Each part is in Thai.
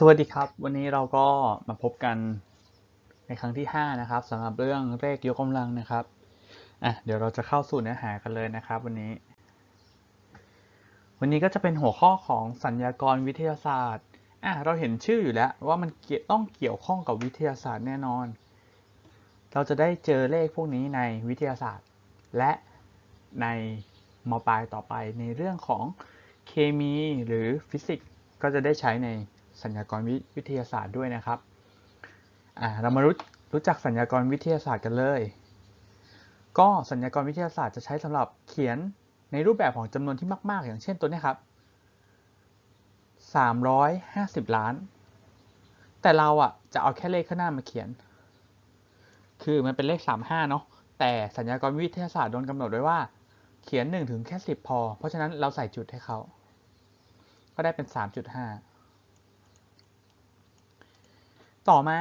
สวัสดีครับ วันนี้เราก็มาพบกันในครั้งที่ 5 นะครับสำหรับเรื่องเลขยกกำลังนะครับอะเดี๋ยวเราจะเข้าสู่เนื้อหากันเลยนะครับ วันนี้ วันนี้ก็จะเป็นหัวข้อของสัญญากรวิทยาศาสตร์อะเราเห็นชื่ออยู่แล้วว่ามันเกี่ยวต้องเกี่ยวข้องกับวิทยาศาสตร์แน่นอน เราจะได้เจอเลขพวกนี้ในวิทยาศาสตร์ และในมปลายต่อไปในเรื่องของเคมีหรือฟิสิกส์ก็จะได้ใช้ใน สัญญากรวิวิทยาศาสตร์ด้วยนะครับเรามารู้รู้จักสัญญากรวิทยาศาสตร์กันเลย ก็สัญญากรวิทยาศาสตร์จะใช้สำหรับเขียนในรูปแบบของจำนวนที่มาก ๆ อย่างเช่นตัวนี้ครับ 350 ล้าน แต่เราอะจะเอาแค่เลขข้างหน้ามาเขียน คือมันเป็นเลข 35 เนาะ แต่สัญญากรวิทยาศาสตร์โดนกำหนดไว้ว่า เขียน1ถึงแค่ 10 พอ เพราะฉะนั้นเราใส่จุดให้เขา ก็ได้เป็น 3.5 ต่อมา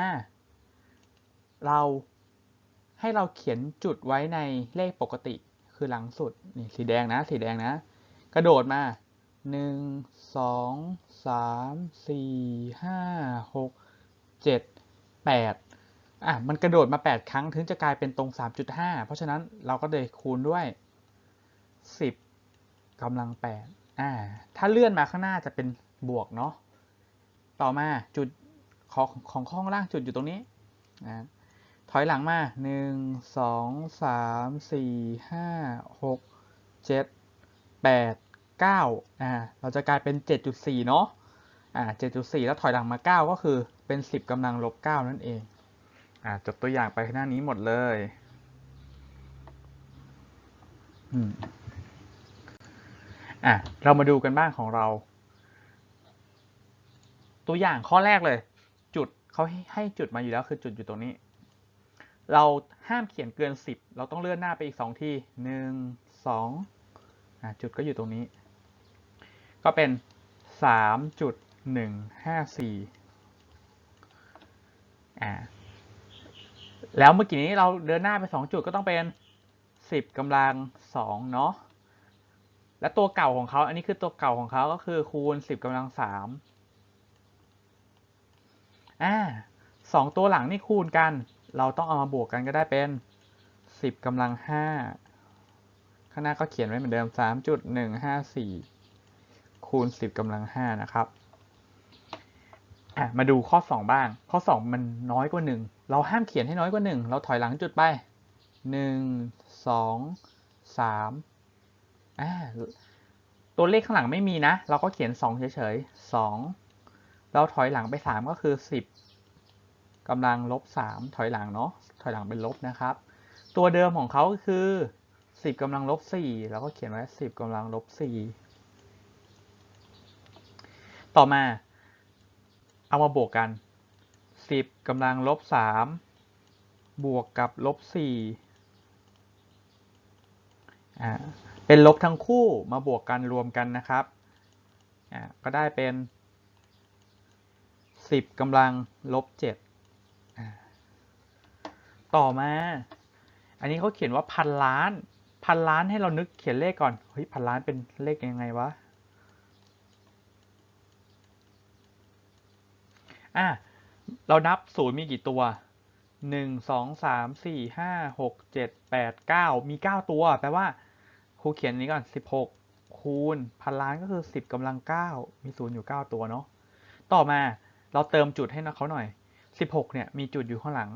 เราให้เราเขียนจุดไว้ในเลขปกติคือหลังสุดนี่สีแดงนะ สีแดงนะ กระโดดมา 1 2 3 4 5 6 7 8อะมันกระโดดมา 8 ครั้งถึงจะกลายเป็นตรง 3.5 เพราะฉะนั้นเราก็เลยคูณด้วย 10กำลัง8อ่าถ้าเลื่อนมาข้างหน้าจะเป็นบวกเนาะต่อมาจุด ของของข้องล่างจุดอยู่ตรงนี้นะถอยหลังมา 1 2 3 4 5 6 7 8 9อ่าเราจะกลายเป็น 7.4 เนาะอ่า7.4 แล้วถอยหลังมา 9 ก็คือเป็น 10กำลังลบ 9 นั่นเองอ่าจดตัวอย่างไปหน้านี้หมดเลยอืมอะเรามาดูกันบ้างของเรา ตัวอย่างข้อแรกเลย เขาให้ให้จุดมาอยู่แล้วคือจุดอยู่ตรงนี้ เราห้ามเขียนเกิน 10 เราต้องเลื่อนหน้าไปอีก 2 ที่หนึ่งสองอะจุดก็อยู่ตรงนี้ ก็เป็น 3.154อ่าแล้วเมื่อกี้นี้เราเดินหน้าไป 2 จุดก็ต้องเป็น 10กำลัง 2 เนาะและตัวเก่าของเขา อันนี้คือตัวเก่าของเขาก็คือคูณ 10กำลัง 3 อ่าสองตัวหลังนี่คูณกัน เราต้องเอามาบวกกันก็ได้เป็น 10กำลัง5ข้างหน้าก็เขียนไว้เหมือนเดิม 3.154 คูณ 10กำลัง5นะครับมาดูข้อ 2 บ้าง ข้อ 2 มันน้อยกว่า 1 เราห้ามเขียนให้น้อยกว่า 1 เราถอยหลังจุดไป 1 2 3อ่าตัวเลขข้างหลังไม่มีนะ เราก็เขียน 2 เฉยๆ 2 เราถอยหลังไป 3 ก็คือ 10กำลังลบ 3 ถอยหลังเนาะถอยหลังเป็นลบนะครับ ตัวเดิมของเขาก็คือ 10กำลังลบ4เราก็เขียนไว้ 10กำลังลบ 4 ต่อมา เอามาบวกกัน 10กำลังลบ 3 บวกกับลบ 4 อ่าเป็นลบทั้งคู่มาบวกกันรวมกันนะครับ ก็ได้เป็น สิบกำลังลบเจ็ดต่อมา อันนี้เขาเขียนว่าพันล้าน พันล้านให้เรานึกเขียนเลขก่อน เฮ้ยพันล้านเป็นเลขยังไงวะ อะ เรานับศูนย์มีกี่ตัวหนึ่งสองสามสี่ห้าหกเจ็ดแปดเก้ามีเก้าตัว แปลว่าครูเขียนนี้ก่อนสิบหกคูณพันล้านก็คือสิบกำลังเก้ามีศูนย์อยู่เก้าตัวเนาะ ต่อมา เราเติมจุดให้นะเขาหน่อย 16 เนี่ยมีจุดอยู่ข้างหลัง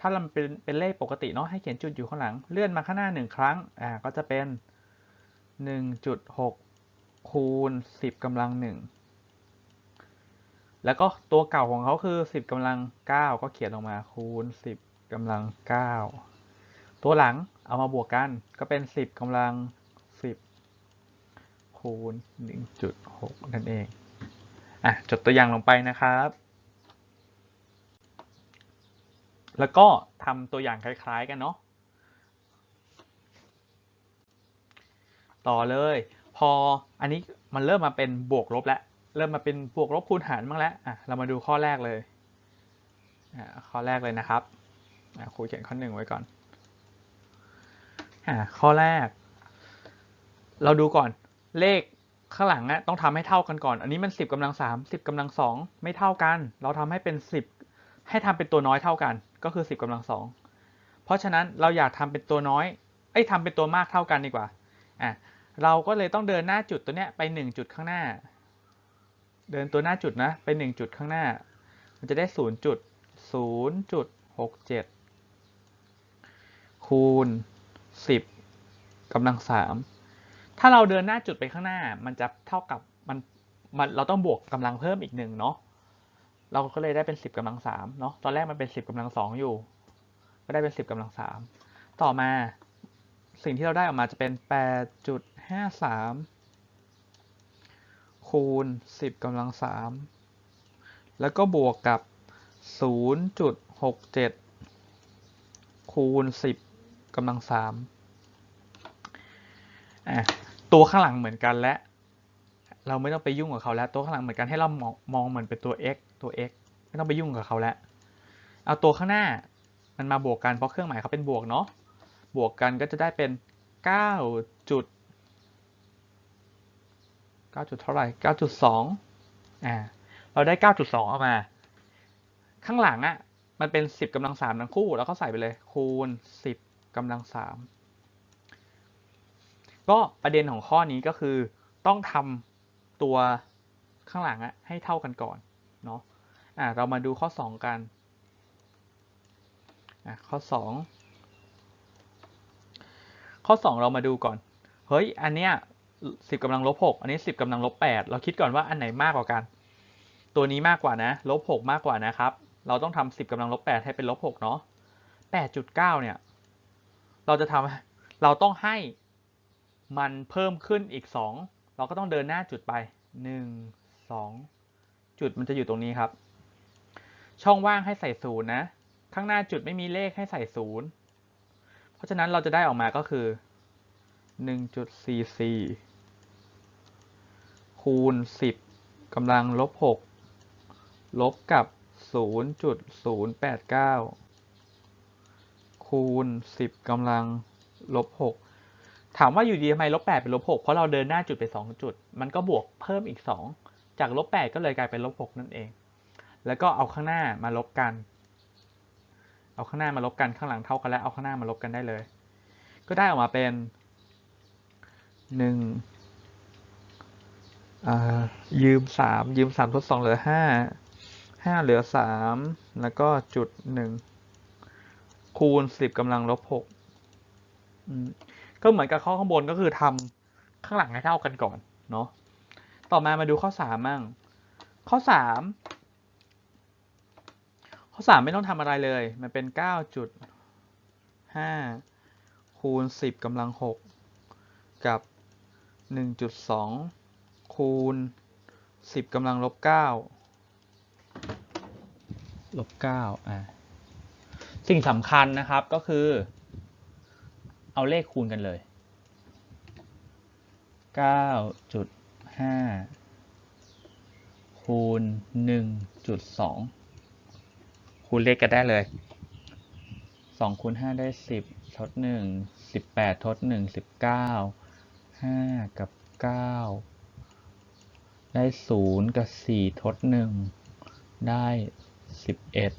ถ้าเราเป็นเป็นเลขปกติเนาะให้เขียนจุดอยู่ข้างหลัง เลื่อนมาข้างหน้าหนึ่งครั้ง อ่า ก็จะเป็น 1.6 คูณ 10กำลังหนึ่งแล้วก็ตัวเก่าของเขาคือ 10กำลัง 9 ก็เขียนลงมาคูณ 10กำลัง 9 ตัวหลังเอามาบวกกันก็เป็น 10กำลัง 10 คูณ 1.6 นั่นเอง อะจดตัวอย่างลงไปนะครับ แล้วก็ทำตัวอย่างคล้าย ๆ กันเนาะต่อเลย พออันนี้มันเริ่มมาเป็นบวกลบแล้วเริ่มมาเป็นบวกลบคูณหารบ้างแล้วอะเรามาดูข้อแรกเลยอ่าข้อแรกเลยนะครับอ่าครูเขียนข้อหนึ่งไว้ก่อนอ่าข้อแรก เราดูก่อนเลข ข้างหลังอะต้องทำให้เท่ากันก่อน อันนี้มันสิบกำลังสามสิบกำลังสองไม่เท่ากัน เราทำให้เป็นสิบให้ทำเป็นตัวน้อยเท่ากัน ก็คือสิบกำลังสองเพราะฉะนั้นเราอยากทำเป็นตัวน้อยเอ้ทำเป็นตัวมากเท่ากันดีกว่าอะเราก็เลยต้องเดินหน้าจุดตัวเนี้ยไปหนึ่งจุดข้างหน้า เดินตัวหน้าจุดนะไปหนึ่งจุดข้างหน้า มันจะได้ศูนย์จุดศูนย์จุดหกเจ็ดคูณสิบกำลังสาม ถ้าเราเดินหน้าจุดไปข้างหน้า มันจะเท่ากับมันมันเราต้องบวกกำลังเพิ่มอีกหนึ่งเนาะเราก็เลยได้เป็นสิบกำลังสามเนาะตอนแรกมันเป็นสิบกำลังสองอยู่ ก็ได้เป็นสิบกำลังสามต่อมาสิ่งที่เราได้ออกมาจะเป็นแปดจุดห้าสามคูณสิบกำลังสามแล้วก็บวกกับศูนย์จุดหกเจ็ดคูณสิบกำลังสามอะ ตัวข้างหลังเหมือนกันและ เราไม่ต้องไปยุ่งกับเขาแล้ว ตัวข้างหลังเหมือนกันให้เรามองมองเหมือนเป็นตัว x ตัว x ไม่ต้องไปยุ่งกับเขาแล้ว เอาตัวข้างหน้ามันมาบวกกันเพราะเครื่องหมายเขาเป็นบวกเนาะ บวกกันก็จะได้เป็นเก้าจุดเก้าจุดเท่าไหร่เก้าจุดสองอ่า เราได้เก้าจุดสองอกมา ข้างหลังอะ่ะ มันเป็นสิบกำลังสามทั้งคู่ แล้วก็ใส่ไปเลย คูณสิบกำลังสาม ก็ประเด็นของข้อนี้ก็คือต้องทำตัวข้างหลังอะให้เท่ากันก่อนเนาะอ่าเรามาดูข้อสองกันอะข้อสองข้อ 2 เรามาดูก่อน เฮ้ย อันเนี้ยสิบกำลังลบหกอันนี้สิบกำลังลบแปดเราคิดก่อนว่าอันไหนมากกว่ากัน ตัวนี้มากกว่านะลบหกมากกว่านะครับ เราต้องทำสิบกำลังลบแปดให้เป็นลบหกเนาะแปดจุดเก้าเนี่ย เราจะทำเราต้องให้ มันเพิ่มขึ้นอีกสองเราก็ต้องเดินหน้าจุดไปหนึ่งสองจุดมันจะอยู่ตรงนี้ครับ ช่องว่างให้ใส่ศูนย์นะ ข้างหน้าจุดไม่มีเลขให้ใส่ศูนย์เพราะฉะนั้นเราจะได้ออกมาก็คือ1.44คูณ 10กำลังลบ6ลบกับ 0.089คูณ 10กำลังลบ6 ถามว่าอยู่ดีทำไมลบ8เป็นลบ6เพราะเราเดินหน้าจุดไป2จุด มันก็บวกเพิ่มอีก2จากลบ8ก็เลยกลายเป็นลบ6นั่นเอง แล้วก็เอาข้างหน้ามาลบกัน เอาข้างหน้ามาลบกันข้างหลังเท่ากันแล้วเอาข้างหน้ามาลบกันได้เลย ก็ได้ออกมาเป็นหนึ่งยืมสามยืมสามทดสองเหลือห้าห้าเหลือสามแล้วก็จุดหนึ่งคูณสิบกำลังลบหก ก็เหมือนกับข้อข้างบนก็คือทำข้างหลังให้เท่ากันก่อนเนาะต่อมามาดูข้อสามมั่งข้อสามข้อสามไม่ต้องทำอะไรเลย มันเป็นเก้าจุดห้าคูณสิบกำลังหกกับหนึ่งจุดสองคูณสิบกำลังลบเก้าลบเก้าอะสิ่งสำคัญนะครับก็คือ เอาเลขคูณกันเลยเก้าจุดห้าคูณหนึ่งจุดสองคูณเลขกันได้เลยสองคูณห้าได้สิบทดหนึ่งสิบแปดทดหนึ่งสิบเก้าห้ากับเก้าได้ศูนย์กับสี่ทดหนึ่งได้สิบเอ็ด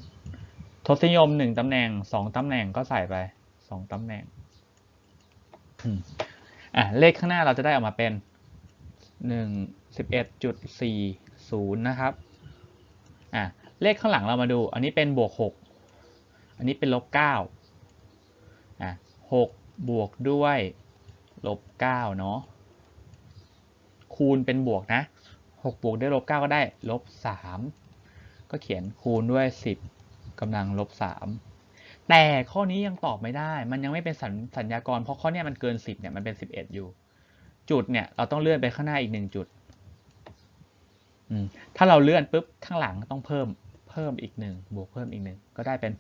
ทศนิยมหนึ่งตำแหน่งสองตำแหน่งก็ใส่ไปสองตำแหน่ง อะเลขข้างหน้าเราจะได้ออกมาเป็นหนึ่งสิบเอ็ดจุดสี่ศูนย์นะครับอะเลขข้างหลังเรามาดู อันนี้เป็นบวกหกอันนี้เป็นลบเก้าอะหกบวกด้วยลบเก้าเนาะคูณเป็นบวกนะหกบวกด้วยลบเก้าก็ได้ลบสามก็เขียนคูณด้วยสิบกำลังลบสาม แต่ข้อนี้ยังตอบไม่ได้ มันยังไม่เป็นสัญสญญากร เพราะข้อนี้มันเกินสิบเนี่ยมันเป็นสิบเอ็ดอยู่ จุดเนี่ยเราต้องเลื่อนไปข้างหน้าอีกหนึ่งจุด ถ้าเราเลื่อนปุ๊บข้างหลังต้องเพิ่มเพิ่มอีกหนึ่งบวกเพิ่มอีกหนึ่งก็ได้เป็น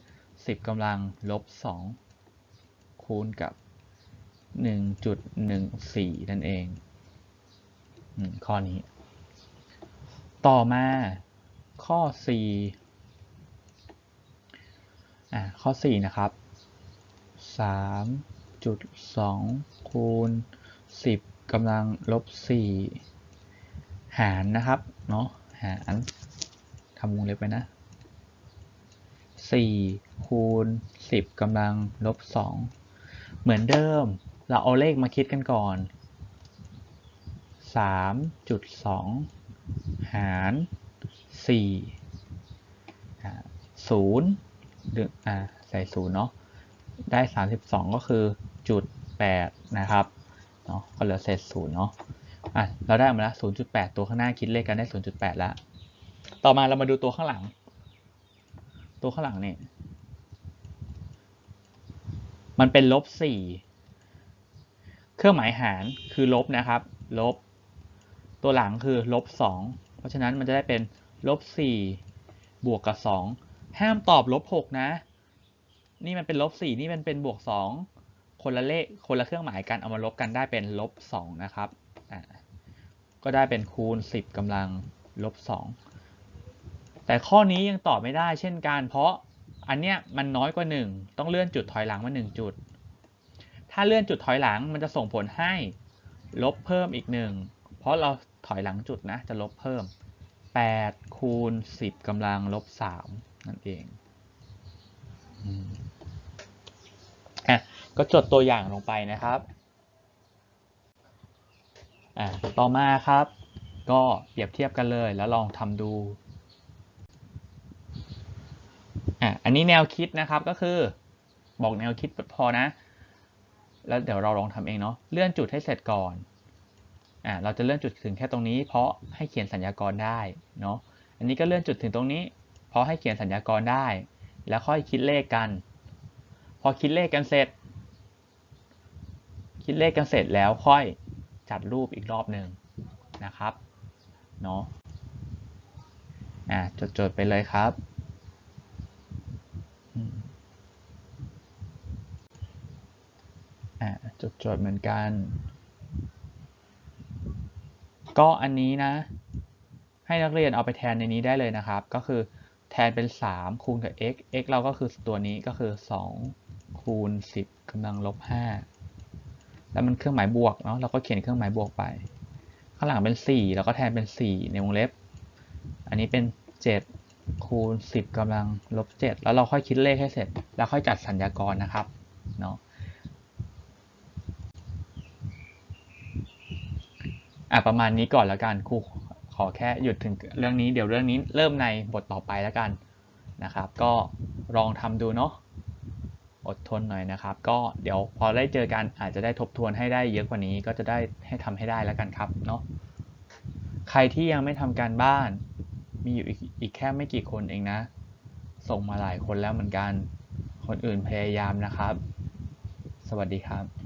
สิบกำลังลบสองคูณกับ 1.14 นั่นเองข้อนี้ ต่อมาข้อ 4 อ่าข้อ 4 นะครับ 3.2 คูณ 10กำลังลบ 4 หารนะครับ เนาะหารทำวงเล็บไปนะสี่คูณสิบกำลังลบสองเหมือนเดิม เราเอาเลขมาคิดกันก่อนสามจุดสองหารสี่ศู ดึงอ่าใส่ศูนย์เนาะได้สามสิบสองก็คือจุดแปดนะครับเนาะก็เหลือเศษศูนย์เนาะอะเราได้มาแล้วศูนย์จุดแปดตัวข้างหน้าคิดเลขกันได้ศูนย์จุดแปดแล้ว ต่อมาเรามาดูตัวข้างหลัง ตัวข้างหลังเนี่ยมันเป็นลบสี่เครื่องหมายหารคือลบนะครับ ลบ ตัวหลังคือลบสองเพราะฉะนั้นมันจะได้เป็นลบสี่บวกกับสอง ห้ามตอบลบหกนะ นี่มันเป็นลบสี่นี่มันเป็นบวกสองคนละเลขคนละเครื่องหมายกันเอามาลบกันได้เป็นลบสองนะครับก็ได้เป็นคูณสิบกำลังลบสองแต่ข้อนี้ยังตอบไม่ได้เช่นกัน เพราะอันเนี้ยมันน้อยกว่า 1 ต้องเลื่อนจุดถอยหลังมา 1 จุด ถ้าเลื่อนจุดถอยหลังมันจะส่งผลให้ลบเพิ่มอีก 1 เพราะเราถอยหลังจุดนะจะลบเพิ่ม 8 คูณ 10กำลังลบ 3 นั่นเองอะก็จดตัวอย่างลงไปนะครับอะต่อมาครับ ก็เปรียบเทียบกันเลยแล้วลองทำดูอะอันนี้แนวคิดนะครับก็คือ บอกแนวคิดพอนะ แล้วเดี๋ยวเราลองทำเองเนาะเลื่อนจุดให้เสร็จก่อนอะเราจะเลื่อนจุดถึงแค่ตรงนี้ เพราะให้เขียนสัญญากรได้เนาะอันนี้ก็เลื่อนจุดถึงตรงนี้ ราะให้เขียนสัญญากรได้ แล้วค่อยคิดเลขกัน พอคิดเลขกันเสร็จ คิดเลขกันเสร็จแล้วค่อยจัดรูปอีกรอบหนึ่งนะครับเนาะอะจดๆไปเลยครับอ่าจดจดเหมือนกัน ก็อันนี้นะ ให้นักเรียนเอาไปแทนในนี้ได้เลยนะครับ ก็คือ แทนเป็น 3 คูณกับ x x เราก็คือตัวนี้ก็คือ 2 คูณ 10กำลังลบ 5 แล้วมันเครื่องหมายบวกเนาะเราก็เขียนเครื่องหมายบวกไป ข้างหลังเป็น 4 แล้วก็แทนเป็น 4 ในวงเล็บ อันนี้เป็น 7 คูณ 10กำลังลบ 7 แล้วเราค่อยคิดเลขให้เสร็จ แล้วค่อยจัดสัญญากรนะครับเนาะอะประมาณนี้ก่อนแล้วกันครู ขอแค่หยุดถึงเรื่องนี้เดี๋ยวเรื่องนี้เริ่มในบทต่อไปแล้วกันนะครับ ก็ลองทำดูเนาะอดทนหน่อยนะครับ ก็เดี๋ยวพอได้เจอกันอาจจะได้ทบทวนให้ได้เยอะกว่านี้ก็จะได้ให้ทำให้ได้แล้วกันครับเนาะใครที่ยังไม่ทำการบ้าน มีอยู่อีกอีกแค่ไม่กี่คนเองนะ ส่งมาหลายคนแล้วเหมือนกัน คนอื่นพยายามนะครับ สวัสดีครับ